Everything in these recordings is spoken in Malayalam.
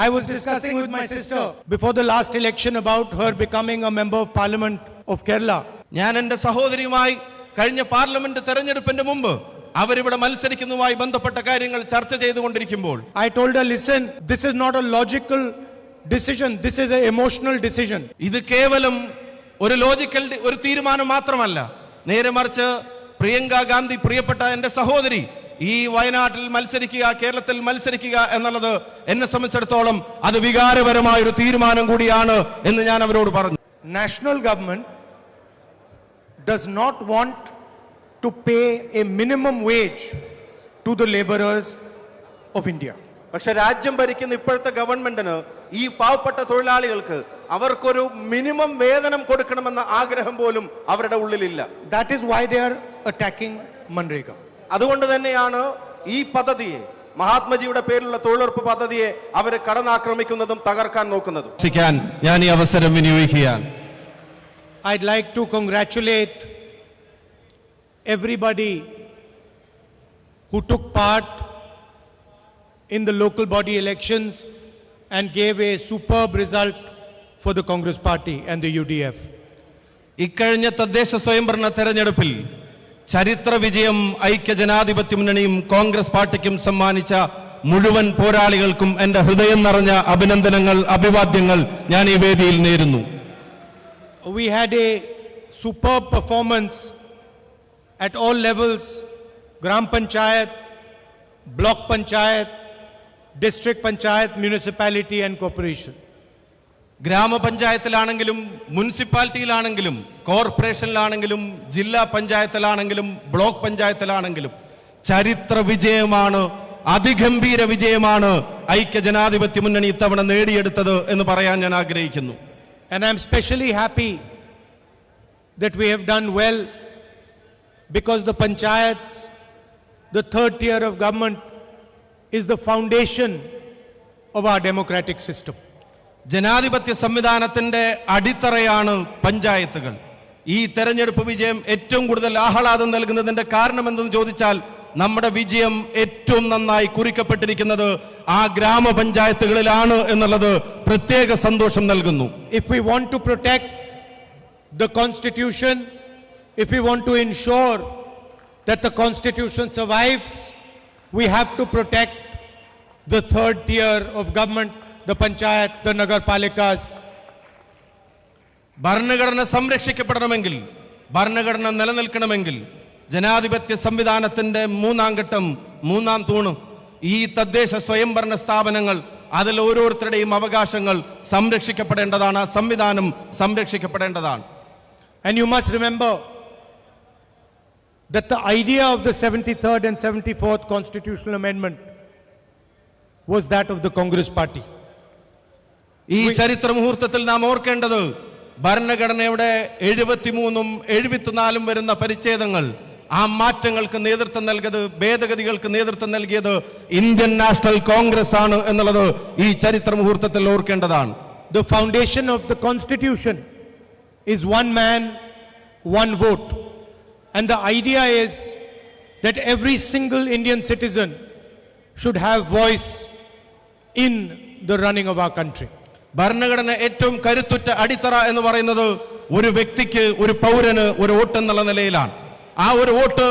I was discussing with my sister before the last election about her becoming a member of parliament of Kerala. ഞാൻ എന്റെ സഹോദരിയുമായി കഴിഞ്ഞ പാർലമെന്റ് തെരഞ്ഞെടുപ്പിന്റെ മുമ്പ് അവരിവിടെ മത്സരിക്കുന്നതുമായി ബന്ധപ്പെട്ട കാര്യങ്ങൾ ചർച്ച ചെയ്തുകൊണ്ടിരിക്കുമ്പോൾ I told her, listen, this is not a logical decision, this is an emotional decision. ഇത് കേവലം ഒരു ലോജിക്കൽ ഒരു തീരുമാനം മാത്രമല്ല നേരെ മറിച്ച് പ്രിയങ്ക ഗാന്ധി പ്രിയപ്പെട്ട എന്റെ സഹോദരി ഈ വയനാട്ടിൽ മത്സരിക്കുക കേരളത്തിൽ മത്സരിക്കുക എന്നുള്ളത് എന്നെ സംബന്ധിച്ചിടത്തോളം അത് വികാരപരമായ ഒരു തീരുമാനം കൂടിയാണ് എന്ന് ഞാൻ അവരോട് പറഞ്ഞു national government does not want to pay a minimum wage to the laborers of India. പക്ഷെ രാജ്യം ഭരിക്കുന്ന ഇപ്പോഴത്തെ ഗവൺമെന്റിന് ഈ പാവപ്പെട്ട തൊഴിലാളികൾക്ക് അവർക്കൊരു മിനിമം വേതനം കൊടുക്കണമെന്ന ആഗ്രഹം പോലും അവരുടെ ഉള്ളിലില്ല That is why they are attacking Manrega. അതുകൊണ്ട് തന്നെയാണ് ഈ പദ്ധതിയെ മഹാത്മജിയുടെ പേരിലുള്ള തൊഴിലുറപ്പ് പദ്ധതിയെ അവർ കടന്നാക്രമിക്കുന്നതും തകർക്കാൻ നോക്കുന്നതും. ഞാൻ ഈ അവസരം വിനിയോഗിക്കുക I like to congratulate everybody who took part in the local body elections and gave a super result for the Congress party and the U D F ഇക്കഴിഞ്ഞ തദ്ദേശ സ്വയംഭരണ തെരഞ്ഞെടുപ്പിൽ ചരിത്ര വിജയം ഐക്യ ജനാധിപത്യ മുന്നണിയും കോൺഗ്രസ് പാർട്ടിക്കും സമ്മാനിച്ച മുഴുവൻ പോരാളികൾക്കും എന്റെ ഹൃദയം നിറഞ്ഞ അഭിനന്ദനങ്ങൾ അഭിവാദ്യങ്ങൾ ഞാൻ ഈ വേദിയിൽ നേരുന്നു. We had a super performance at all levels gram panchayat block panchayat district panchayat municipality and corporation ഗ്രാമപഞ്ചായത്തിലാണെങ്കിലും മുനിസിപ്പാലിറ്റിയിലാണെങ്കിലും കോർപ്പറേഷനിലാണെങ്കിലും ജില്ലാ പഞ്ചായത്തിലാണെങ്കിലും ബ്ലോക്ക് പഞ്ചായത്തിലാണെങ്കിലും ചരിത്ര വിജയമാണ് അതിഗംഭീര വിജയമാണ് ഐക്യ ജനാധിപത്യ മുന്നണി ഇത്തവണ നേടിയെടുത്തത് എന്ന് പറയാൻ ഞാൻ ആഗ്രഹിക്കുന്നു And I'm especially happy that we have done well because the panchayats, the third tier of government, is the foundation of our democratic system. ജനാധിപത്യ സംവിധാനത്തിന്റെ അടിത്തറയാണ് പഞ്ചായത്തുകൾ. ഈ തെരഞ്ഞെടുപ്പ് വിജയം ഏറ്റവും കൂടുതൽ ആഹ്ലാദം നൽകുന്നതിന്റെ കാരണം എന്തെന്ന് ചോദിച്ചാൽ നമ്മുടെ വിജയം ഏറ്റവും നന്നായി കുറിക്കപ്പെട്ടിരിക്കുന്നത് ആ ഗ്രാമപഞ്ചായത്തുകളിലാണ് എന്നുള്ളത് പ്രത്യേക സന്തോഷം നൽകുന്നു. If you want to protect the constitution if you want to ensure that the constitution survives we have to protect the third tier of government, the panchayat, the nagar palikas. ഭരണഘടന സംരക്ഷിക്കപ്പെടണമെങ്കിൽ ഭരണഘടന നിലനിൽക്കണമെങ്കിൽ ജനാധിപത്യ സംവിധാനത്തിന്റെ മൂന്നാം ഘട്ടം മൂന്നാം തൂണ് ഈ തദ്ദേശ സ്വയംഭരണ സ്ഥാപനങ്ങൾ അതിൽ ഓരോരുത്തരുടെയും അവകാശങ്ങൾ സംരക്ഷിക്കപ്പെടേണ്ടതാണ് ആ സംവിധാനം സംരക്ഷിക്കപ്പെടേണ്ടതാണ് And you must remember that the idea of the 73rd and 74th constitutional amendment was that of the Congress party. ഈ ചരിത്ര മുഹൂർത്തത്തിൽ നാം ഓർക്കേണ്ടത് ഭരണഘടനയുടെ എഴുപത്തിമൂന്നും എഴുപത്തിനാലും വരുന്ന പരിച്ഛേദങ്ങൾ ആ മാറ്റങ്ങൾക്ക് നേതൃത്വം നൽകിയത് ഭേദഗതികൾക്ക് നേതൃത്വം നൽകിയത് ഇന്ത്യൻ നാഷണൽ കോൺഗ്രസ് ആണ് എന്നുള്ളത് ഈ ചരിത്ര മുഹൂർത്തത്തിൽ ഓർക്കേണ്ടതാണ് the foundation of the constitution is one man one vote and the idea is that every single Indian citizen should have voice in the running of a country. ഭരണഘടന ഏറ്റവും കരുത്തുറ്റ അടിത്തറ എന്ന് പറയുന്നത് ഒരു വ്യക്തിക്ക് ഒരു പൗരന് ഒരു വോട്ട് എന്നുള്ള നിലയിലാണ്. ആ ഒരു വോട്ട്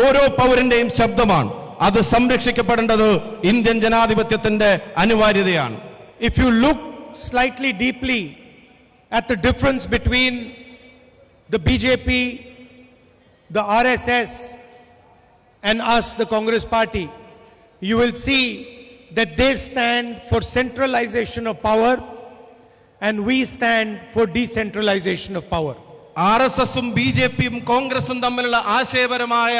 ഓരോ പൗരന്റെയും ശബ്ദമാണ്. അത് സംരക്ഷിക്കപ്പെടേണ്ടത് ഇന്ത്യൻ ജനാധിപത്യത്തിന്റെ അനിവാര്യതയാണ്. If you look slightly deeply at the difference between the B J P the R S S and as the Congress party you will see the stand for centralization of power and we stand for decentralization of power. R S എസും ബി ജെ പിയും കോൺഗ്രസും തമ്മിലുള്ള ആശയപരമായ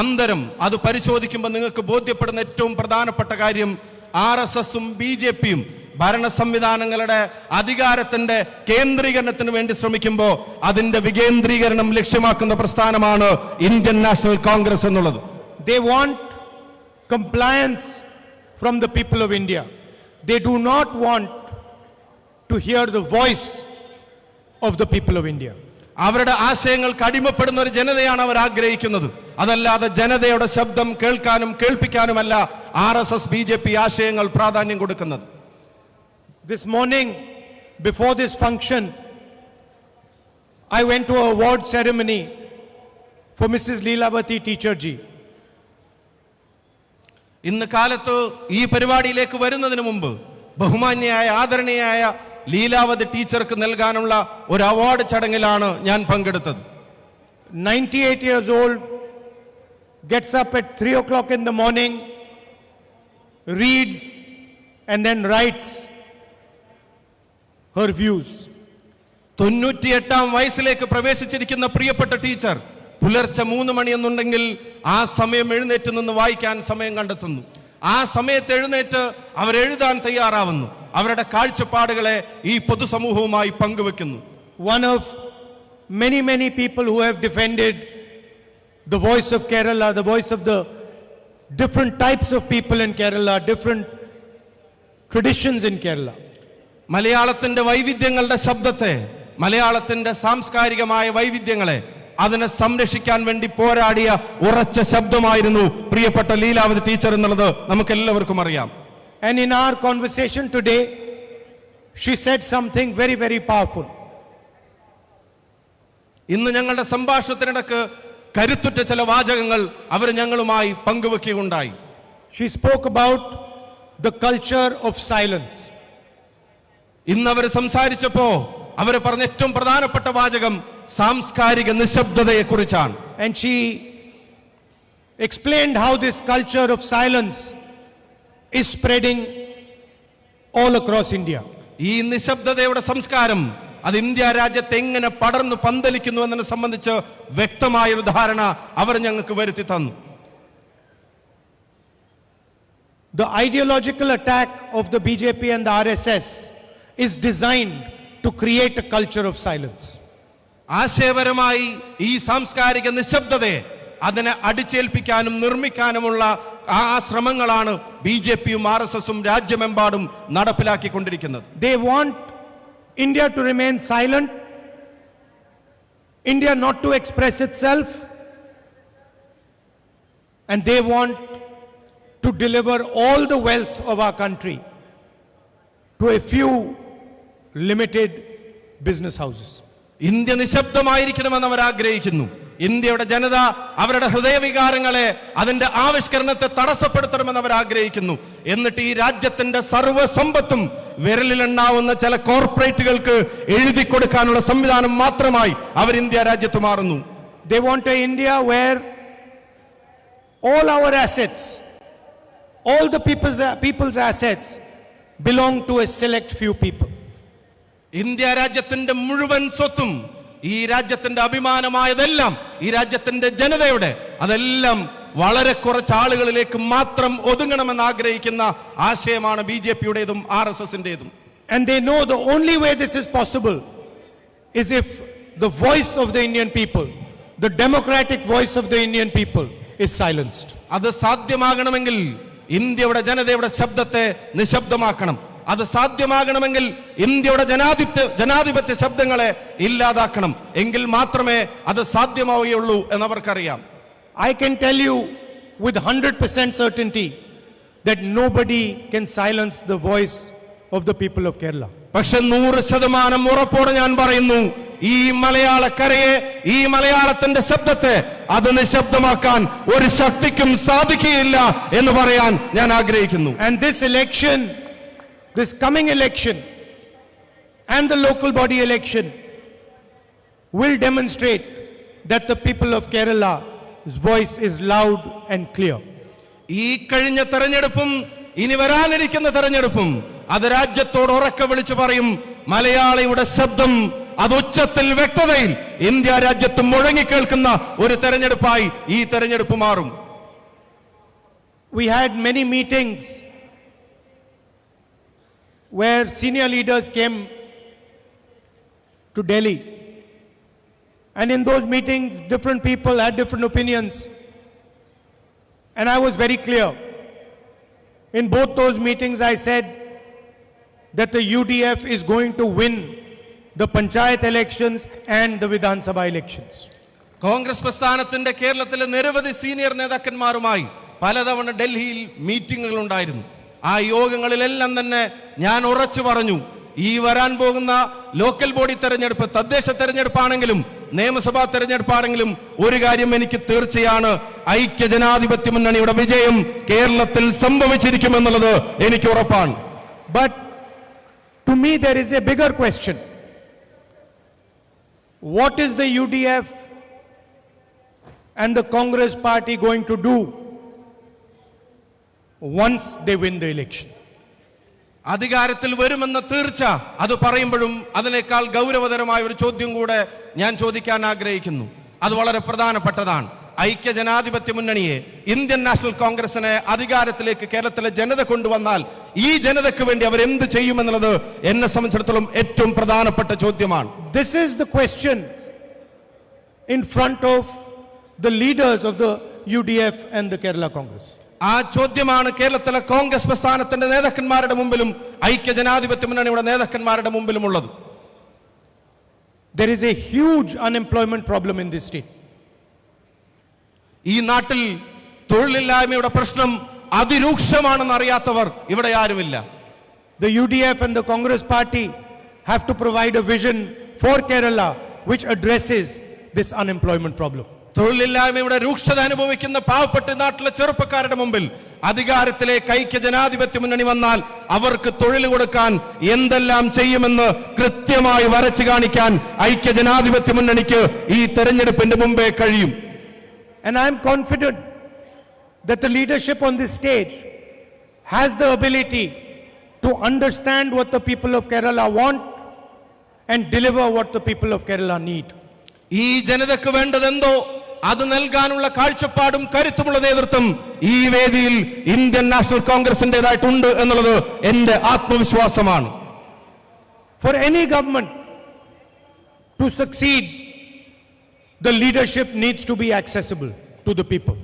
അന്തരം അത് പരിശോധിക്കുമ്പോൾ നിങ്ങൾക്ക് ബോധ്യപ്പെടുന്ന ഏറ്റവും പ്രധാനപ്പെട്ട കാര്യം ആർ എസ് എസും ബി ജെ പിയും ഭരണ സംവിധാനങ്ങളുടെ അധികാരത്തിന്റെ കേന്ദ്രീകരണത്തിന് വേണ്ടി ശ്രമിക്കുമ്പോൾ അതിന്റെ വികേന്ദ്രീകരണം ലക്ഷ്യമാക്കുന്ന പ്രസ്ഥാനമാണ് ഇന്ത്യൻ നാഷണൽ കോൺഗ്രസ് എന്നുള്ളത് they want compliance from the people of India they do not want to hear the voice of the people of India അവരുടെ ആശയങ്ങൾക്ക് അടിമപ്പെടുന്ന ഒരു ജനതയാണ് അവർ ആഗ്രഹിക്കുന്നത്. അതല്ലാതെ ജനതയുടെ ശബ്ദം കേൾക്കാനും കേൾപ്പിക്കാനുമല്ല R S S B J P ആശയങ്ങൾ പ്രാധാന്യം കൊടുക്കുന്നത്. This morning before this function I went to award ceremony for Mrs Leelavathi Teacher ഇന്ന് കാലത്ത് ഈ പരിപാടിയിലേക്ക് വരുന്നതിന് മുമ്പ് ബഹുമാന്യയായ ആദരണീയായ ലീലാവതി ടീച്ചർക്ക് നൽകാനുള്ള ഒരു അവാർഡ് ചടങ്ങിലാണ് ഞാൻ പങ്കെടുത്തത്. 98 years old, gets up at 3 o'clock in the morning, reads, and then writes her views. തൊണ്ണൂറ്റിയെട്ടാം വയസ്സിലേക്ക് പ്രവേശിച്ചിരിക്കുന്ന പ്രിയപ്പെട്ട ടീച്ചർ പുലർച്ചെ മൂന്ന് മണിയെന്നുണ്ടെങ്കിൽ ആ സമയം എഴുന്നേറ്റ് നിന്ന് വായിക്കാൻ സമയം കണ്ടെത്തുന്നു. ആ സമയത്ത് എഴുന്നേറ്റ് അവരെഴുതാൻ തയ്യാറാവുന്നു. അവരുടെ കാഴ്ചപ്പാടുകളെ ഈ പൊതുസമൂഹവുമായി പങ്കുവെക്കുന്നു. One of many many people who have defended the voice of Kerala the voice of the different types of people in Kerala different traditions in Kerala മലയാളത്തിന്റെ വൈവിധ്യങ്ങളുടെ ശബ്ദത്തെ മലയാളത്തിന്റെ സാംസ്കാരികമായ വൈവിധ്യങ്ങളെ അതിനെ സംരക്ഷിക്കാൻ വേണ്ടി പോരാടിയ ഉറച്ച ശബ്ദമായിരുന്നു പ്രിയപ്പെട്ട ലീലാവതി ടീച്ചർ എന്നുള്ളത്. നമുക്ക് എല്ലാവർക്കും അറിയാം. And in our conversation today, she said something very, very powerful. ഇന്ന് ഞങ്ങളുടെ സംഭാഷണത്തിനിടക്ക് കരുത്തുറ്റ ചില വാചകങ്ങൾ അവർ ഞങ്ങളുമായി പങ്കുവെക്കുകയുണ്ടായി She spoke about the culture of silence. ഇന്ന് അവർ സംസാരിച്ചപ്പോ അവർ പറഞ്ഞ ഏറ്റവും പ്രധാനപ്പെട്ട വാചകം സാംസ്കാരിക നിശബ്ദതയെ കുറിച്ചാണ് And she explained how this culture of silence is spreading all across India. ഈ നിശബ്ദതയുടെ സംസ്കാരം അത് ഇന്ത്യ രാജ്യത്ത് എങ്ങനെ പടർന്നു പന്തലിക്കുന്നു എന്നതിനെ സംബന്ധിച്ച് വ്യക്തമായ ഒരു ധാരണ അവർ ഞങ്ങൾക്ക് വരുത്തി തന്നു The ideological attack of the BJP and the RSS is designed to create a culture of silence. ആശയപരമായി ഈ സാംസ്കാരിക നിശബ്ദതയെ അതിനെ അടിച്ചേൽപ്പിക്കാനും നിർമ്മിക്കാനുമുള്ള ആ ശ്രമങ്ങളാണ് ബി ജെ പിയും ആർ എസ് എസും രാജ്യമെമ്പാടും നടപ്പിലാക്കിക്കൊണ്ടിരിക്കുന്നത് They want India to remain silent, India not to express itself, and they want to deliver all the wealth of our country to a few limited business houses. India നിശബ്ദമായിരിക്കണമെന്ന് അവർ ആഗ്രഹിക്കുന്നു ഇന്ത്യയുടെ ജനത അവരുടെ ഹൃദയവികാരങ്ങളെ അതിന്റെ ആവിഷ്കരണത്തെ തടസ്സപ്പെടുത്തണമെന്ന് അവർ ആഗ്രഹിക്കുന്നു. എന്നിട്ട് ഈ രാജ്യത്തിന്റെ സർവ സമ്പത്തും വിരലിലെണ്ണാവുന്ന ചില കോർപ്പറേറ്റുകൾക്ക് എഴുതി കൊടുക്കാനുള്ള സംവിധാനം മാത്രമായി അവർ ഇന്ത്യ രാജ്യത്ത് മാറുന്നു. They want a India where all our assets, all the peoples peoples assets belong to a select few people India രാജ്യത്തിന്റെ മുഴുവൻ സ്വത്തും ഈ രാജ്യത്തിന്റെ അഭിമാനമായതെല്ലാം ഈ രാജ്യത്തിന്റെ ജനതയുടെ അതെല്ലാം വളരെ കുറച്ച് ആളുകളിലേക്ക് മാത്രം ഒതുങ്ങണമെന്ന് ആഗ്രഹിക്കുന്ന ആശയമാണ് ബി ജെ പിയുടേതും ആർ എസ് എസിന്റേതും And they know the only way this is possible is if the voice of the Indian people, the democratic voice of the Indian people, is silenced. അത് സാധ്യമാകണമെങ്കിൽ ഇന്ത്യയുടെ ജനതയുടെ ശബ്ദത്തെ നിശബ്ദമാക്കണം അത് സാധ്യമാകണമെങ്കിൽ ഇന്ത്യയുടെ ജനാധിപത്യ ജനാധിപത്യ ശബ്ദങ്ങളെ ഇല്ലാതാക്കണം. എങ്കിൽ മാത്രമേ അത് സാധ്യമാവുകയുള്ളൂ എന്നവർക്കറിയാം. I can tell you with 100% certainty that nobody can silence the voice of the people of Kerala. പക്ഷെ നൂറ് ശതമാനം ഉറപ്പോടെ ഞാൻ പറയുന്നു ഈ മലയാളക്കരയെ ഈ മലയാളത്തിന്റെ ശബ്ദത്തെ അത് നിശബ്ദമാക്കാൻ ഒരു ശക്തിക്കും സാധിക്കുകയില്ല എന്ന് പറയാൻ ഞാൻ ആഗ്രഹിക്കുന്നു. And this election, this coming election, and the local body election will demonstrate that the people of Kerala's voice is loud and clear. ഈ കഴിഞ്ഞ തെരഞ്ഞെടുപ്പും ഇനി വരാനിരിക്കുന്ന തെരഞ്ഞെടുപ്പും അത് രാജ്യത്തോട് ഉറക്കെ വിളിച്ചു പറയും മലയാളിയുടെ ശബ്ദം അത് ഉച്ചത്തിൽ വ്യക്തതയിൽ ഇന്ത്യ രാജ്യത്ത് മുഴങ്ങിക്കേൾക്കുന്ന ഒരു തെരഞ്ഞെടുപ്പായി ഈ തെരഞ്ഞെടുപ്പ് മാറും We had many meetings where senior leaders came to Delhi. And in those meetings, different people had different opinions. And I was very clear. In both those meetings, I said that the UDF is going to win the Panchayat elections and the Vidhan Sabha elections. Congress പ്രസ്ഥാനത്തിന്റെ കേരളത്തിലെ നിരവധി സീനിയർ നേതാക്കന്മാരുമായി പലതവണ ഡൽഹിയിൽ മീറ്റിംഗുകൾ ഉണ്ടായിരുന്നു ആ യോഗങ്ങളിലെല്ലാം തന്നെ ഞാൻ ഉറച്ചു പറഞ്ഞു ഈ വരാൻ പോകുന്ന ലോക്കൽ ബോഡി തെരഞ്ഞെടുപ്പ് തദ്ദേശ തെരഞ്ഞെടുപ്പാണെങ്കിലും നിയമസഭാ തെരഞ്ഞെടുപ്പാണെങ്കിലും ഒരു കാര്യം എനിക്ക് തീർച്ചയാണ്. ഐക്യ ജനാധിപത്യ മുന്നണിയുടെ വിജയം കേരളത്തിൽ സംഭവിച്ചിരിക്കുമെന്നുള്ളത് എനിക്ക് ഉറപ്പാണ്. To me there is a bigger question what is the U D F and the Congress party going to do? Once they win the election അധികാരത്തിൽ വരുമെന്ന തീർച്ച അത് പറയുമ്പോഴും അതിനേക്കാൾ ഗൗരവതരമായ ഒരു ചോദ്യം കൂടെ ഞാൻ ചോദിക്കാൻ ആഗ്രഹിക്കുന്നു. അത് വളരെ പ്രധാനപ്പെട്ടതാണ്. ഐക്യ ജനാധിപത്യ മുന്നണിയെ ഇന്ത്യൻ നാഷണൽ കോൺഗ്രസിനെ അധികാരത്തിലേക്ക് കേരളത്തിലെ ജനത കൊണ്ടുവന്നാൽ ഈ ജനതയ്ക്ക് വേണ്ടി അവർ എന്ത് ചെയ്യുമെന്നുള്ളത് എന്നെ സംബന്ധിച്ചിടത്തോളം ഏറ്റവും പ്രധാനപ്പെട്ട ചോദ്യമാണ്. This is the question in front of the leaders of the U D F and the Kerala Congress. ആ ചോദ്യമാണ് കേരളത്തിലെ കോൺഗ്രസ് പ്രസ്ഥാനത്തിന്റെ നേതാക്കന്മാരുടെ മുമ്പിലും ഐക്യ ജനാധിപത്യ മുന്നണിയുടെ നേതാക്കന്മാരുടെ മുമ്പിലുമുള്ളത് There is a huge unemployment problem in this state. ഈ നാട്ടിൽ തൊഴിലില്ലായ്മയുടെ പ്രശ്നം അതിരൂക്ഷമാണെന്ന് അറിയാത്തവർ ഇവിടെ ആരുമില്ല The UDF and the Congress party have to provide a vision for Kerala which addresses this unemployment problem. തൊഴിലില്ലായ്മയുടെ രൂക്ഷത അനുഭവിക്കുന്ന പാവപ്പെട്ട നാട്ടിലെ ചെറുപ്പക്കാരുടെ മുമ്പിൽ അധികാരത്തിലെ കൈക്ക് ജനാധിപത്യ മുന്നണി വന്നാൽ അവർക്ക് തൊഴിൽ കൊടുക്കാൻ എന്തെല്ലാം ചെയ്യുമെന്ന് കൃത്യമായി വരച്ചു കാണിക്കാൻ ഐക്യ ജനാധിപത്യ മുന്നണിക്ക് ഈ തെരഞ്ഞെടുപ്പിന്റെ മുമ്പേ കഴിയും And I am confident that the leadership on this stage has the ability to understand what the people of Kerala want and deliver what the people of Kerala need. ഈ ജനതയ്ക്ക് വേണ്ടതെന്തോ അത് നൽകാനുള്ള കാഴ്ചപ്പാടും കരുത്തുമുള്ള നേതൃത്വം ഈ വേദിയിൽ ഇന്ത്യൻ നാഷണൽ കോൺഗ്രസിന്റേതായിട്ടുണ്ട് എന്നുള്ളത് എന്റെ ആത്മവിശ്വാസമാണ്. For any government to succeed the leadership needs to be accessible to the people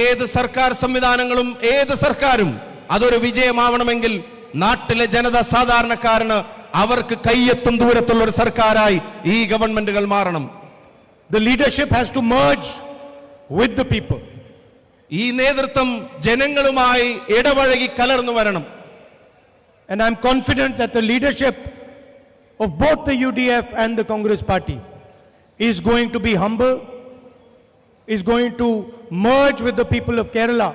ഏത് സർക്കാർ സംവിധാനങ്ങളും ഏത് സർക്കാരും അതൊരു വിജയമാവണമെങ്കിൽ നാട്ടിലെ ജനത സാധാരണക്കാരന് അവർക്ക് കയ്യെത്തും ദൂരത്തുള്ള ഒരു സർക്കാരായി ഈ ഗവൺമെന്റുകൾ മാറണം. The leadership has to merge with the people. ഈ നേതൃത്വം ജനങ്ങളുമായി ഇടപഴകി കലർന്നു വരണം And I'm confident that the leadership of both the UDF and the Congress party is going to be humble, is going to merge with the people of Kerala,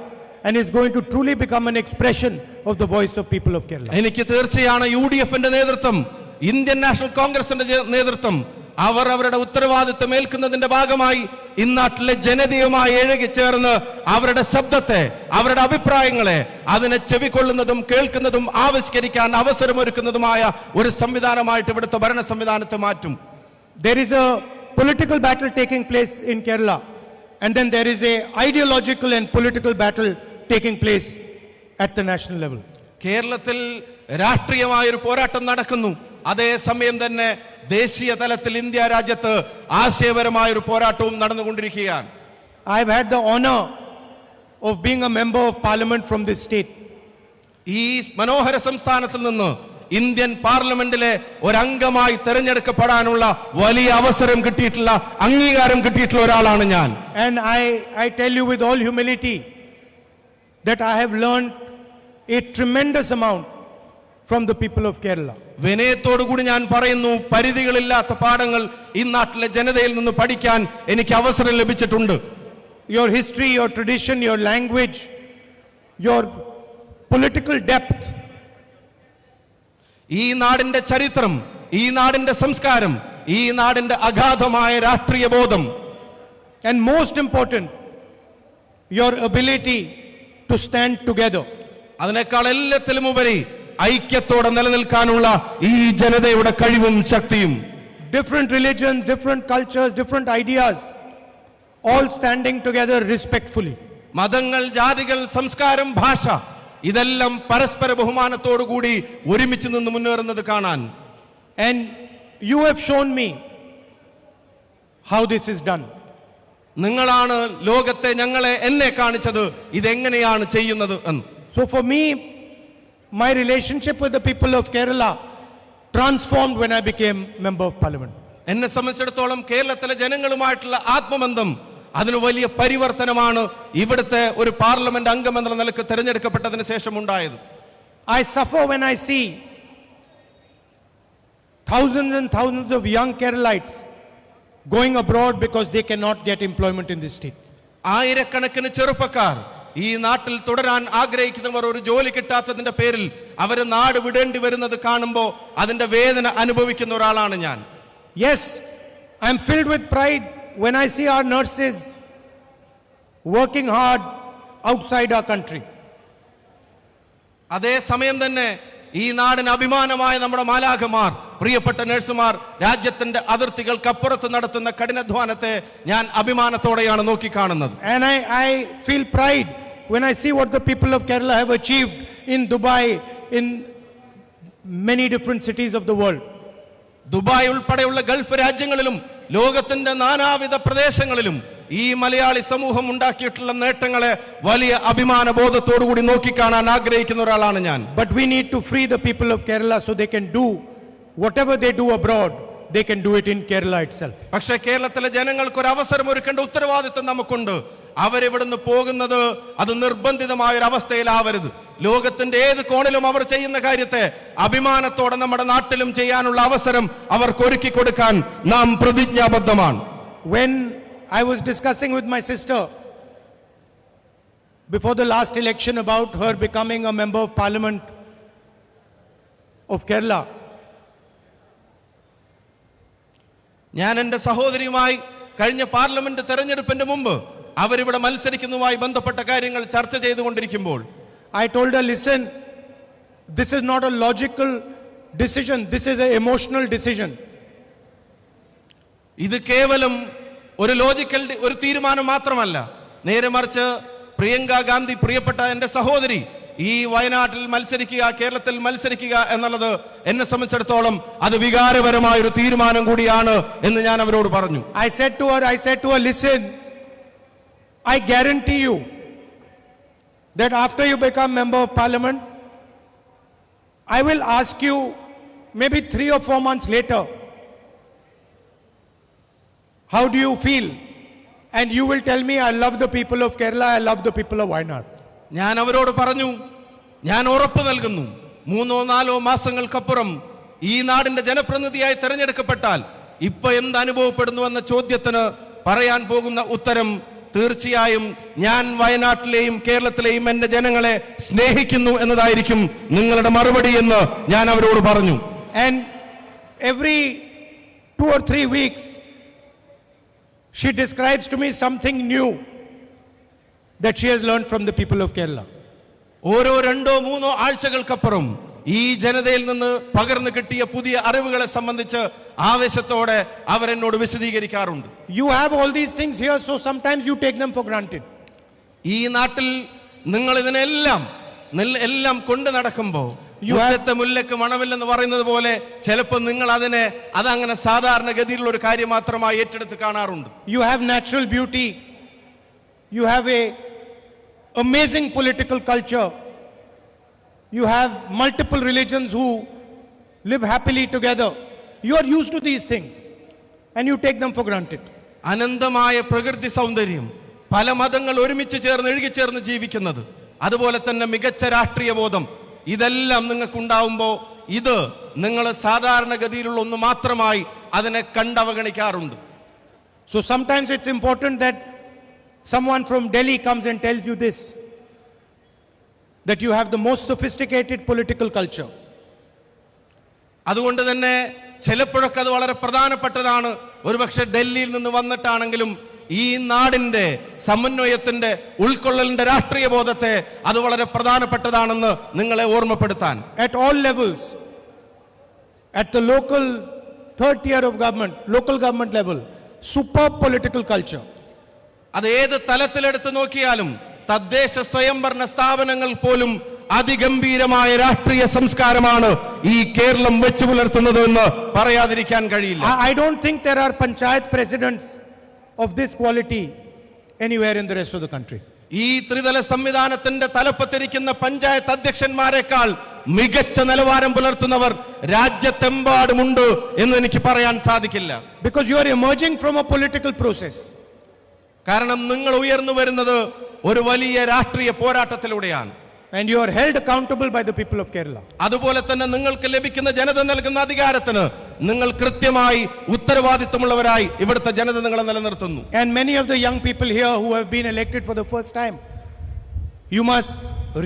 and is going to truly become an expression of the voice of people of Kerala. എനിക്ക് തീർച്ചയാണ് യു ഡി എഫിന്റെ നേതൃത്വം ഇന്ത്യൻ നാഷണൽ കോൺഗ്രസിന്റെ ജെ- നേതൃത്വം അവർ അവരുടെ ഉത്തരവാദിത്വം ഏൽക്കുന്നതിന്റെ ഭാഗമായി ഇന്നാട്ടിലെ ജനതയുമായി ഇഴകിച്ചേർന്ന് അവരുടെ ശബ്ദത്തെ അവരുടെ അഭിപ്രായങ്ങളെ അതിനെ ചെവിക്കൊള്ളുന്നതും കേൾക്കുന്നതും ആവിഷ്കരിക്കാൻ അവസരമൊരുക്കുന്നതുമായ ഒരു സംവിധാനമായിട്ട് ഇവിടുത്തെ ഭരണ സംവിധാനത്തെ മാറ്റും There is a political battle taking place in Kerala, and then there is a ideological and political battle taking place at the national level. കേരളത്തിൽ രാഷ്ട്രീയമായ ഒരു പോരാട്ടം നടക്കുന്നു അതേസമയം തന്നെ ദേശീയ തലത്തിൽ ഇന്ത്യ രാജ്യത്ത് ആശയപരമായ ഒരു പോരാട്ടവും നടന്നുകൊണ്ടിരിക്കുകയാണ്. I had the honour of being a member of parliament from this state ഈ മനോഹര സംസ്ഥാനത്തിൽ നിന്ന് ഇന്ത്യൻ പാർലമെന്റിലെ ഒരംഗമായി തെരഞ്ഞെടുക്കപ്പെടാനുള്ള വലിയ അവസരം കിട്ടിയിട്ടുള്ള അംഗീകാരം കിട്ടിയിട്ടുള്ള ഒരാളാണ് ഞാൻ. And I I tell you with all humility that I learn a tremendous tremendous amount from the people of Kerala. വിനയത്തോടുകൂടി ഞാൻ പറയുന്നു പരിധികളില്ലാത്ത പാഠങ്ങൾ ഈ നാട്ടിലെ ജനതയിൽ നിന്ന് പഠിക്കാൻ എനിക്ക് അവസരം ലഭിച്ചിട്ടുണ്ട് Your history, your tradition, your language, your political depth, ഈ നാടിന്റെ ചരിത്രം ഈ നാടിന്റെ സംസ്കാരം ഈ നാടിന്റെ അഗാധമായ രാഷ്ട്രീയ ബോധം and most important, your ability to stand together. അതിനേക്കാൾ എല്ലാത്തിലും ഉപരി ഐക്യത്തോടെ നിലനിൽക്കാനുള്ള ഈ ജനതയുടെ കഴിവും ശക്തിയും Different religions, different cultures, different ideas, all standing together respectfully. മതങ്ങൾ ജാതികൾ സംസ്കാരം ഭാഷ ഇതെല്ലാം പരസ്പര ബഹുമാനത്തോടുകൂടി ഒരുമിച്ച് നിന്ന് മുന്നേറുന്നത് കാണാൻ And you have shown me how this is done. നിങ്ങളാണ് ലോകത്തെ ഞങ്ങളെ എന്നെ കാണിച്ചത് ഇതെങ്ങനെയാണ് ചെയ്യുന്നത് എന്ന് So for me, my relationship with the people of Kerala transformed when I became member of parliament. എന്നെ സംബന്ധിച്ചിടത്തോളം കേരളത്തിലെ ജനങ്ങളുമായിട്ടുള്ള ആത്മബന്ധം അതിന് വലിയ പരിവർത്തനമാണ് ഇവിടുത്തെ ഒരു പാർലമെന്റ് അംഗം എന്ന നിലയ്ക്ക് തെരഞ്ഞെടുക്കപ്പെട്ടതിന് ശേഷം ഉണ്ടായത് I suffer when I see thousands and thousands of young Keralites going abroad because they cannot get employment in this state. ആയിരക്കണക്കിന് ചെറുപ്പക്കാർ ഈ നാട്ടിൽ തുടരാൻ ആഗ്രഹിക്കുന്നവർ ഒരു ജോലി കിട്ടാത്തതിന്റെ പേരിൽ അവർ നാട് വിടേണ്ടി വരുന്നത് കാണുമ്പോൾ അതിന്റെ വേദന അനുഭവിക്കുന്ന ഒരാളാണ് ഞാൻ yes I I'm filled with pride when I see our nurses working hard outside our country. അതേ സമയം തന്നെ ഈ നാടിന് അഭിമാനമായ നമ്മുടെ മാലാഖമാർ പ്രിയപ്പെട്ട നഴ്സുമാർ രാജ്യത്തിന്റെ അതിർത്തികൾക്കപ്പുറത്ത് നടത്തുന്ന കഠിനാധ്വാനത്തെ ഞാൻ അഭിമാനത്തോടെയാണ് നോക്കിക്കാണുന്നത് And I, I feel pride when I see what the people of Kerala have achieved in Dubai, in many different cities of the world. Dubai ഉൾപ്പെടെയുള്ള ഗൾഫ് രാജ്യങ്ങളിലും ലോകത്തിന്റെ നാനാവിധ പ്രദേശങ്ങളിലും ഈ മലയാളി സമൂഹം ഉണ്ടാക്കിയിട്ടുള്ള നേട്ടങ്ങളെ വലിയ അഭിമാന ബോധത്തോടുകൂടി നോക്കിക്കാണാൻ ആഗ്രഹിക്കുന്ന ഒരാളാണ് ഞാൻ But we need to free the people of Kerala so they can do whatever they do abroad, they can do it in Kerala itself. പക്ഷേ കേരളത്തിലെ ജനങ്ങൾക്ക് ഒരു അവസരം ഒരുക്കേണ്ട ഉത്തരവാദിത്വം നമുക്കുണ്ട് അവരിവിടുന്ന് പോകുന്നത്? അത് നിർബന്ധിതമായ ഒരു അവസ്ഥയിലാവരുത് ലോകത്തിന്റെ ഏത് കോണിലും അവർ ചെയ്യുന്ന കാര്യത്തെ അഭിമാനത്തോടെ നമ്മുടെ നാട്ടിലും ചെയ്യാനുള്ള അവസരം അവർക്ക് ഒരുക്കി കൊടുക്കാൻ നാം പ്രതിജ്ഞാബദ്ധമാണ്. When I was discussing with my sister before the last election about her becoming a member of parliament of Kerala ഞാൻ എന്റെ സഹോദരിയുമായി കഴിഞ്ഞ പാർലമെന്റ് തെരഞ്ഞെടുപ്പിന്റെ മുമ്പ് അവരിവിടെ മത്സരിക്കുന്നതുമായി ബന്ധപ്പെട്ട കാര്യങ്ങൾ ചർച്ച ചെയ്തുകൊണ്ടിരിക്കുമ്പോൾ I told her, listen, this is not a logical decision, this is emotional emotional decision. ഇത് കേവലം ഒരു ലോജിക്കൽ ഒരു തീരുമാനം മാത്രമല്ല. നേരെ മറിച്ച് പ്രിയങ്ക ഗാന്ധി പ്രിയപ്പെട്ട എന്റെ സഹോദരി ഈ വയനാട്ടിൽ മത്സരിക്കുക കേരളത്തിൽ മത്സരിക്കുക എന്നുള്ളത് എന്നെ സംബന്ധിച്ചിടത്തോളം അത് വികാരപരമായ ഒരു തീരുമാനം കൂടിയാണ് എന്ന് ഞാൻ അവരോട് പറഞ്ഞു. I said to I said to listen I guarantee you that after you become member of parliament, I will ask you maybe three or four months later, how do you feel? And you will tell me, I love the people of Kerala, I love the people of Wayanad. ഞാൻ അവരോട് പറഞ്ഞു ഞാൻ ഉറപ്പ് നൽകുന്നു മൂന്നോ നാലോ മാസങ്ങൾക്കപ്പുറം ഈ നാടിന്റെ ജനപ്രതിനിധിയായി തെരഞ്ഞെടുക്കപ്പെട്ടാൽ ഇപ്പൊ എന്ത് അനുഭവപ്പെടുന്നു എന്ന ചോദ്യത്തിന് പറയാൻ പോകുന്ന ഉത്തരം തീർച്ചയായും ഞാൻ വയനാട്ടിലെയും കേരളത്തിലെയും എന്റെ ജനങ്ങളെ സ്നേഹിക്കുന്നു എന്നതായിരിക്കും നിങ്ങളുടെ മറുപടി എന്ന് ഞാൻ അവരോട് പറഞ്ഞു. And every two or three weeks she describes to me something new that she has learned from the people of Kerala ഓരോ രണ്ടോ മൂന്നോ ആഴ്ചകൾക്കപ്പുറം ഈ ജനതയിൽ നിന്ന് പകർന്നു കിട്ടിയ പുതിയ അറിവുകളെ സംബന്ധിച്ച് ആവേശത്തോടെ അവരെന്നോട് വിശദീകരിക്കാറുണ്ട് You have all these things here, so sometimes you take them for granted. ഈ നാട്ടിൽ നിങ്ങൾ ഇതിനെല്ലാം എല്ലാം കൊണ്ട് നടക്കുമ്പോൾ യുദ്ധത്തെ മുല്ലക്ക് മണമില്ലെന്ന് പറയുന്നത് പോലെ ചിലപ്പോൾ നിങ്ങൾ അതിനെ അതങ്ങനെ സാധാരണ ഗതിയിലുള്ള ഒരു കാര്യം മാത്രമായി ഏറ്റെടുത്ത് കാണാറുണ്ട് You have natural beauty. You have a amazing political culture. You have multiple religions who live happily together. You are used to these things and you take them for granted. അനന്തമായ പ്രകൃതി സൗന്ദര്യം പല മതങ്ങൾ ഒരുമിച്ച് ചേർന്ന് എഴുകിച്ചേർന്ന് ജീവിക്കുന്നത് അതുപോലെ തന്നെ മികച്ച രാഷ്ട്രീയ ബോധം ഇതെല്ലാം നിങ്ങൾക്കുണ്ടാവുമ്പോൾ ഇത് നിങ്ങൾ സാധാരണഗതിയിലുള്ള ഒന്ന് മാത്രമായി അതിനെ കണ്ടവഗണിക്കാറുണ്ട് So sometimes it's important that someone from Delhi comes and tells you this that you have the most sophisticated political culture. അതുകൊണ്ട് തന്നെ ചിലപ്പോഴൊക്കെ അത് വളരെ പ്രധാനപ്പെട്ടതാണ്. ഒരുപക്ഷെ ഡൽഹിയിൽ നിന്ന് വന്നിട്ടാണെങ്കിലും ഈ നാടിന്റെ സമന്വയത്തിന്റെ ഉൾക്കൊള്ളലിന്റെ രാഷ്ട്രീയ ബോധത്തെ അത് വളരെ പ്രധാനപ്പെട്ടതാണെന്ന് നിങ്ങളെ ഓർമ്മപ്പെടുത്താൻ. At all levels at the local third tier of government, local government level, superb political culture. അത് ഏത് തലത്തിലെടുത്ത് നോക്കിയാലും തദ്ദേശ സ്വയംഭരണ സ്ഥാപനങ്ങൾ പോലും അതിഗംഭീരമായ രാഷ്ട്രീയ സംസ്കാരമാണ് ഈ കേരളം വെച്ചു പുലർത്തുന്നത് എന്ന് പറയാതിരിക്കാൻ കഴിയില്ല. I don't think there are panchayat presidents of this quality anywhere in the rest of the country ഈ ത്രിതല സംവിധാനത്തിന്റെ തലപ്പത്തിരിക്കുന്ന പഞ്ചായത്ത് അധ്യക്ഷന്മാരെക്കാൾ മികച്ച നിലവാരം പുലർത്തുന്നവർ രാജ്യത്തെമ്പാടുമുണ്ട് എന്ന് എനിക്ക് പറയാൻ സാധിക്കില്ല. Because you are emerging from a political process കാരണം നിങ്ങൾ ഉയർന്നു വരുന്നത് ഒരു വലിയ രാഷ്ട്രീയ പോരാട്ടത്തിലൂടെയാണ്. And you are held accountable by the people of Kerala. അതുപോലെ തന്നെ നിങ്ങൾക്ക് ലഭിക്കുന്ന ജനത നൽകുന്ന അധികാരത്തിന് നിങ്ങൾ കൃത്യമായി ഉത്തരവാദിത്വമുള്ളവരായി ഇവിടുത്തെ ജനത നിങ്ങളെ നിലനിർത്തുന്നു And many of the young people here who have been elected for the first time, you must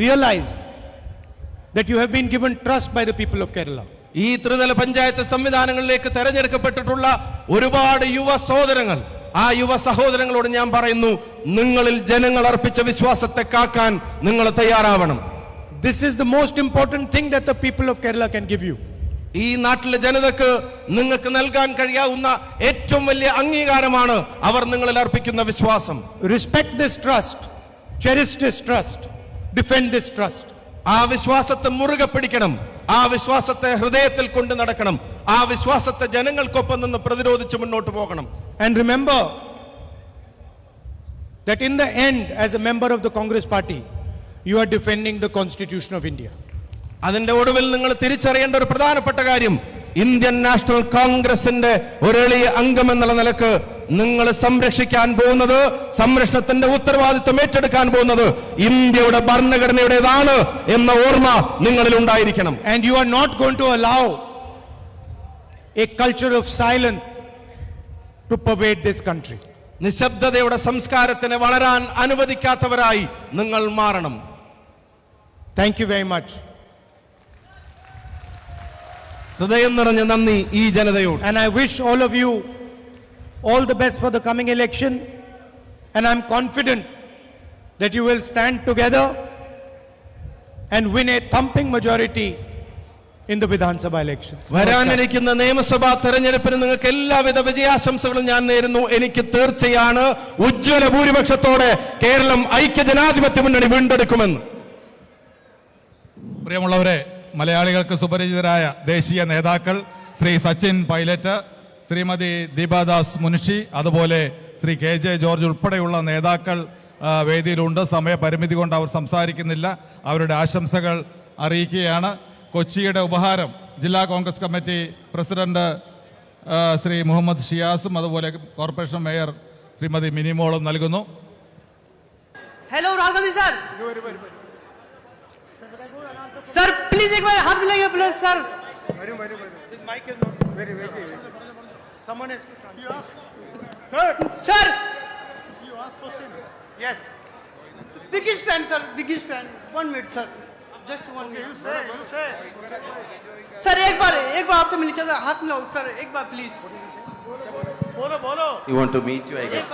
realize that you have been given trust by the people of Kerala. ഈ ത്രിതല പഞ്ചായത്ത് സംവിധാനങ്ങളിലേക്ക് തെരഞ്ഞെടുക്കപ്പെട്ടിട്ടുള്ള ഒരുപാട് യുവ സഹോദരങ്ങൾ ആ യുവ സഹോദരങ്ങളോട് ഞാൻ പറയുന്നു നിങ്ങളിൽ ജനങ്ങൾ അർപ്പിച്ച വിശ്വാസത്തെ കാക്കാൻ നിങ്ങൾ തയ്യാറാവണം. This is the most important thing that the people of Kerala can give you ഈ നാട്ടിലെ ജനതക്ക് നിങ്ങൾക്ക് നൽകാൻ കഴിയാവുന്ന ഏറ്റവും വലിയ അംഗീകാരമാണ് അവർ നിങ്ങളിൽ അർപ്പിക്കുന്ന വിശ്വാസം. Respect this trust cherish this trust defend this trust ആ വിശ്വാസത്തെ മുറുകെ പിടിക്കണം ആ വിശ്വാസത്തെ ഹൃദയത്തിൽ കൊണ്ട് നടക്കണം ആ വിശ്വാസത്തെ ജനങ്ങൾക്കൊപ്പം നിന്ന് പ്രതിരോധിച്ച് മുന്നോട്ട് പോകണം. And remember that in the end, as a member of the Congress party, you are defending the Constitution of India. അതിന്റെ ഒടുവിൽ നിങ്ങൾ തിരിച്ചറിയേണ്ട ഒരു പ്രധാനപ്പെട്ട കാര്യം ഇന്ത്യൻ നാഷണൽ കോൺഗ്രസിന്റെ ഒരു എളിയ അംഗം എന്നുള്ള നിലയ്ക്ക് നിങ്ങൾ സംരക്ഷിക്കാൻ പോകുന്നത് സംരക്ഷണത്തിന്റെ ഉത്തരവാദിത്വം ഏറ്റെടുക്കാൻ പോകുന്നത് ഇന്ത്യയുടെ ഭരണഘടനയുടേതാണ് എന്ന ഓർമ്മ നിങ്ങളിൽ ഉണ്ടായിരിക്കണം and you are not going to allow a culture of silence to pervade this country. നിശബ്ദതയുടെ സംസ്കാരത്തിനെ വളരാൻ അനുവദിക്കാത്തവരായി നിങ്ങൾ മാറണം Thank you very much. ഹൃദയം നിറഞ്ഞ നന്ദി ഈ ജനതയോട് And I wish all of you all the best for the coming election. And I'm confident that you will stand together and win a thumping majority in the Vidhan Sabha elections. വരാനിരിക്കുന്ന നിയമസഭാ തെരഞ്ഞെടുപ്പിന് നിങ്ങൾക്ക് എല്ലാവിധ വിജയാശംസകളും ഞാൻ നേരുന്നു. എനിക്ക് തീർച്ചയാണ് ഉജ്ജ്വല ഭൂരിപക്ഷത്തോടെ കേരളം ഐക്യ ജനാധിപത്യ മുന്നണി വീണ്ടെടുക്കുമെന്ന്. പ്രിയമുള്ളവരെ മലയാളികൾക്ക് സുപരിചിതരായ ദേശീയ നേതാക്കൾ ശ്രീ സച്ചിൻ പൈലറ്റ് ശ്രീമതി ദീപാദാസ് മുൻഷി അതുപോലെ ശ്രീ കെ ജെ ജോർജ് ഉൾപ്പെടെയുള്ള നേതാക്കൾ വേദിയിലുണ്ട്. സമയപരിമിതി കൊണ്ട് അവർ സംസാരിക്കുന്നില്ല. അവരുടെ ആശംസകൾ അറിയിക്കുകയാണ്. കൊച്ചിയുടെ ഉപഹാരം ജില്ലാ കോൺഗ്രസ് കമ്മിറ്റി പ്രസിഡന്റ് ആ, ശ്രീ മുഹമ്മദ് ഷിയാസും അതുപോലെ കോർപ്പറേഷൻ മേയർ ശ്രീമതി മിനിമോളും നൽകുന്നു hello Rahul Gandhi sir sir please एक बार हाथ मिलाइए please sir This mic is not very, very. Someone has to translate. Sir You ask question. Yes. Biggest fan sir biggest fan one minute sir Just one You minute say, you say. Sir एक बार एक बार आपसे मिलना चाहता हाथ मिलाओ सर एक बार प्लीज बोलो बोलो You want to meet you, I guess. एक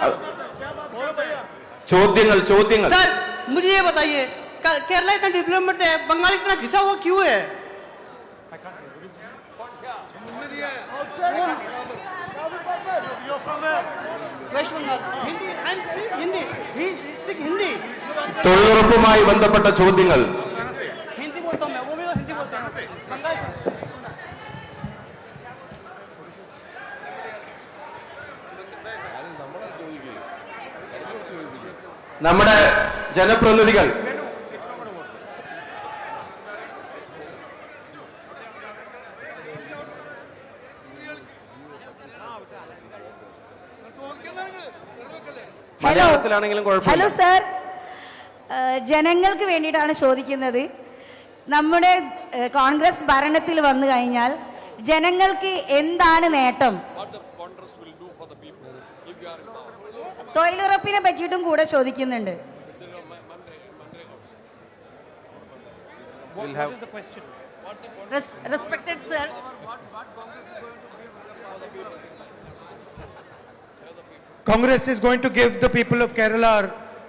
बार बोलो भैया ചോദ്യങ്ങൾ ചോദ്യങ്ങൾ सर मुझे ये बताइए क- केरला इतना डेवलपमेंट है बंगाल इतना घिसा हुआ क्यों है You're from where? West Bengal Hindi I'm speak Hindi he speak Hindi തൊഴിലുറപ്പുമായി ബന്ധപ്പെട്ട ചോദ്യങ്ങൾ. നമ്മുടെ ജനപ്രതിനിധികൾ. ഹലോ ഹലോ സാർ ജനങ്ങൾക്ക് വേണ്ടിയിട്ടാണ് ചോദിക്കുന്നത്. നമ്മുടെ കോൺഗ്രസ് ഭരണത്തിൽ വന്നു കഴിഞ്ഞാൽ ജനങ്ങൾക്ക് എന്താണ് നേട്ടം? തൊഴിലുറപ്പിനെ പറ്റിയിട്ടും കൂടെ ചോദിക്കുന്നുണ്ട്. Congress is going to give the sir Congress is going to give the people of Kerala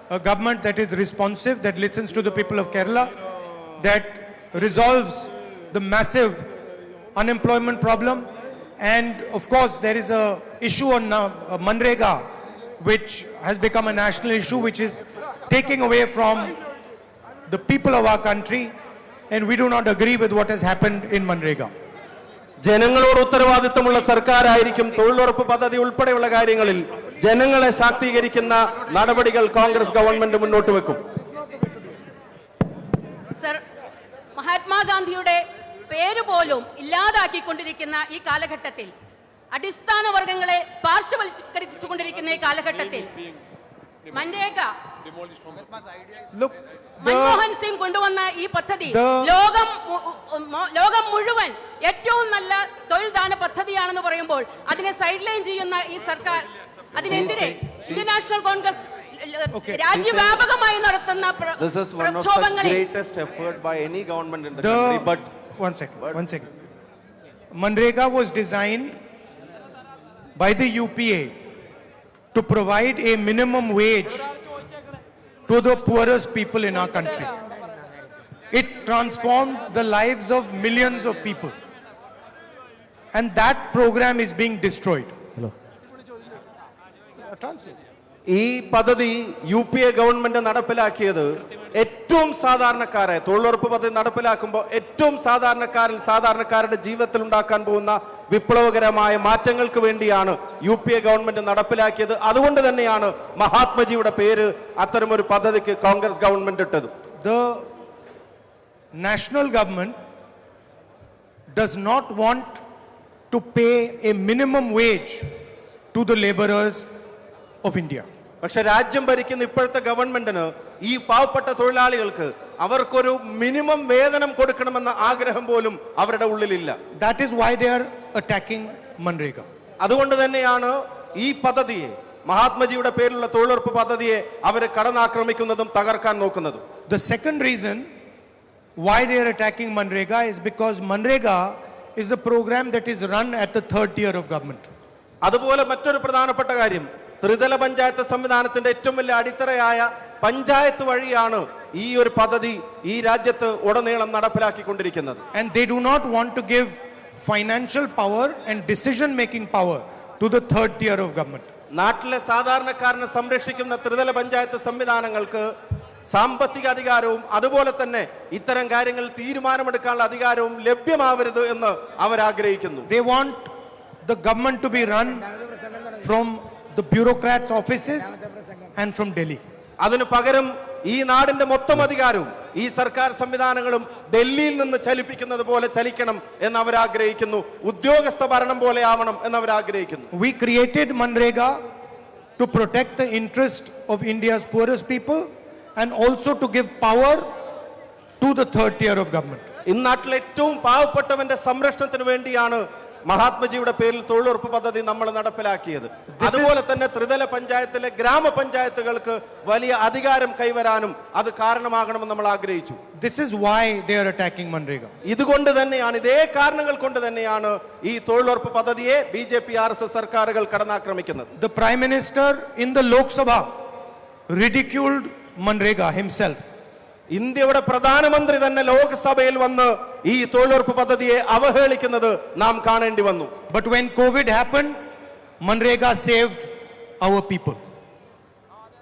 a government that is responsive, that listens to the people of Kerala, that resolves the massive unemployment problem. And of course, there is a issue on uh, uh, Manrega, which has become a national issue, which is taking away from the people of our country. And we do not agree with what has happened in Manrega. ജനങ്ങളോട് ഉത്തരവാദിത്തമുള്ള സർക്കാരായിരിക്കും തൊഴിലുറപ്പ് പദ്ധതി ഉൾപ്പെടെയുള്ള കാര്യങ്ങളിൽ ജനങ്ങളെ ശാക്തീകരിക്കുന്ന നടപടികൾ കോൺഗ്രസ് ഗവൺമെന്റ് മുന്നോട്ട് വെക്കും. സർ മഹാത്മാഗാന്ധിയുടെ പേര് പോലും ഇല്ലാതാക്കിക്കൊണ്ടിരിക്കുന്ന ഈ കാലഘട്ടത്തിൽ അടിസ്ഥാന വർഗങ്ങളെ പാർശ്വവൽക്കരിച്ചുകൊണ്ടിരിക്കുന്ന ഈ കാലഘട്ടത്തിൽ മൻരേഗ മൻമോഹൻ സിംഗ് കൊണ്ടുവന്ന ഈ പദ്ധതി ലോകം ലോകം മുഴുവൻ ഏറ്റവും നല്ല തൊഴിൽ ദാന പദ്ധതിയാണെന്ന് പറയുമ്പോൾ അതിനെ സൈഡ് ലൈൻ ചെയ്യുന്ന ഈ സർക്കാർ അതിനെതിരെ ഇന്ത്യൻ നാഷണൽ കോൺഗ്രസ് Okay. രാജ്യവ്യാപകമായി നടത്തുന്ന പ്ര- This is one of the പ്രക്ഷോഭങ്ങളിൽ greatest effort by any government in the, country, the, but one second, one second. Manrega was designed by the UPA to provide a minimum wage to the poorest people in our country. It transformed the lives of millions of people. And that program is being destroyed. ഈ പദ്ധതി യു പി എ ഗവൺമെന്റ് നടപ്പിലാക്കിയത് ഏറ്റവും സാധാരണക്കാരെ തൊഴിലുറപ്പ് പദ്ധതി നടപ്പിലാക്കുമ്പോൾ ഏറ്റവും സാധാരണക്കാരൻ സാധാരണക്കാരുടെ ജീവിതത്തിൽ ഉണ്ടാക്കാൻ പോകുന്ന വിപ്ലവകരമായ മാറ്റങ്ങൾക്ക് വേണ്ടിയാണ് യു പി എ ഗവൺമെന്റ് നടപ്പിലാക്കിയത്. അതുകൊണ്ട് തന്നെയാണ് മഹാത്മജിയുടെ പേര് അത്തരമൊരു പദ്ധതിക്ക് കോൺഗ്രസ് ഗവൺമെന്റ് ഇട്ടത്. The national government does not want to pay a minimum wage to the laborers of India. പക്ഷെ രാജ്യം ഭരിക്കുന്ന ഇപ്പോഴത്തെ ഗവൺമെന്റിന് ഈ പാവപ്പെട്ട തൊഴിലാളികൾക്ക് അവർക്കൊരു മിനിമം വേതനം കൊടുക്കണമെന്ന ആഗ്രഹം പോലും അവരുടെ ഉള്ളിലില്ല That is why they are attacking Manrega. അതുകൊണ്ട് തന്നെയാണ് ഈ പദ്ധതിയെ മഹാത്മജിയുടെ പേരിലുള്ള തൊഴിലുറപ്പ് പദ്ധതിയെ അവർ കടന്നാക്രമിക്കുന്നതും തകർക്കാൻ നോക്കുന്നതും The second reason why they are attacking Manrega is because Manrega is a program that is run at the third tier of government. അതുപോലെ മറ്റൊരു പ്രധാനപ്പെട്ട കാര്യം ത്രിതല പഞ്ചായത്ത് സംവിധാനത്തിന്റെ ഏറ്റവും വലിയ അടിത്തറയായ പഞ്ചായത്ത് വഴിയാണ് ഈ ഒരു പദ്ധതി ഈ രാജ്യത്ത് ഉടനീളം നടപ്പിലാക്കിക്കൊണ്ടിരിക്കുന്നത് And they do not want to give financial power and decision making power to the third tier of government. നാട്ടിലെ സാധാരണക്കാരനെ സംരക്ഷിക്കുന്ന ത്രിതല പഞ്ചായത്ത് സംവിധാനങ്ങൾക്ക് സാമ്പത്തിക അധികാരവും അതുപോലെ തന്നെ ഇത്തരം കാര്യങ്ങൾ തീരുമാനമെടുക്കാനുള്ള അധികാരവും ലഭ്യമാവരുത് എന്ന് അവർ ആഗ്രഹിക്കുന്നു They want the government to be run from the bureaucrats' offices and from Delhi. അതിനു പകരം ഈ നാടിന്റെ മൊത്തം അധികാരവും ഈ സർക്കാർ സംവിധാനങ്ങളും ഡൽഹിയിൽ നിന്ന് ചലിപ്പിക്കുന്നത് പോലെ ചലിക്കണം എന്ന് അവർ ആഗ്രഹിക്കുന്നു ഉദ്യോഗസ്ഥ ഭരണം പോലെ ആവണം എന്ന് അവർ ആഗ്രഹിക്കുന്നു We created Manrega to protect the interest of India's poorest people and also to give power to the third tier of government. ഇന്ന് നാട്ടിലെ ഏറ്റവും പാവപ്പെട്ടവന്റെ സംരക്ഷണത്തിന് വേണ്ടിയാണ് മഹാത്മജിയുടെ പേരിൽ തൊഴിലുറപ്പ് പദ്ധതി നമ്മൾ നടപ്പിലാക്കിയത് അതുപോലെ തന്നെ ത്രിതല പഞ്ചായത്തിലെ ഗ്രാമപഞ്ചായത്തുകൾക്ക് വലിയ അധികാരം കൈവരാനും അത് കാരണമാകണമെന്ന് നമ്മൾ ആഗ്രഹിച്ചു this is why they are attacking Manrega. ഇതുകൊണ്ട് തന്നെയാണ് ഇതേ കാരണങ്ങൾ കൊണ്ട് തന്നെയാണ് ഈ തൊഴിലുറപ്പ് പദ്ധതിയെ B J P R S S സർക്കാരുകൾ കടന്നാക്രമിക്കുന്നത് the prime minister in the Lok Sabha Sabha ridiculed Manrega himself. ഇന്ത്യയുടെ പ്രധാനമന്ത്രി തന്നെ ലോക്സഭയിൽ വന്ന് ഈ തൊഴിലുറപ്പ് പദ്ധതിയെ അവഹേളിക്കുന്നത് നാം കാണേണ്ടി വന്നു but when Covid happen Manrega saved our people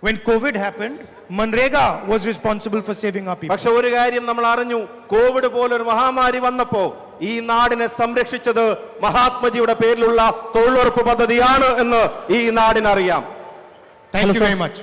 when Covid happen Manrega was responsible for saving a people. പക്ഷെ ഒരു കാര്യം നമ്മൾ അറിഞ്ഞു കോവിഡ് പോലൊരു മഹാമാരി വന്നപ്പോ ഈ നാടിനെ സംരക്ഷിച്ചത് മഹാത്മജിയുടെ പേരിലുള്ള തൊഴിലുറപ്പ് പദ്ധതിയാണ് എന്ന് ഈ നാടിനറിയാം താങ്ക് യു വെരി much.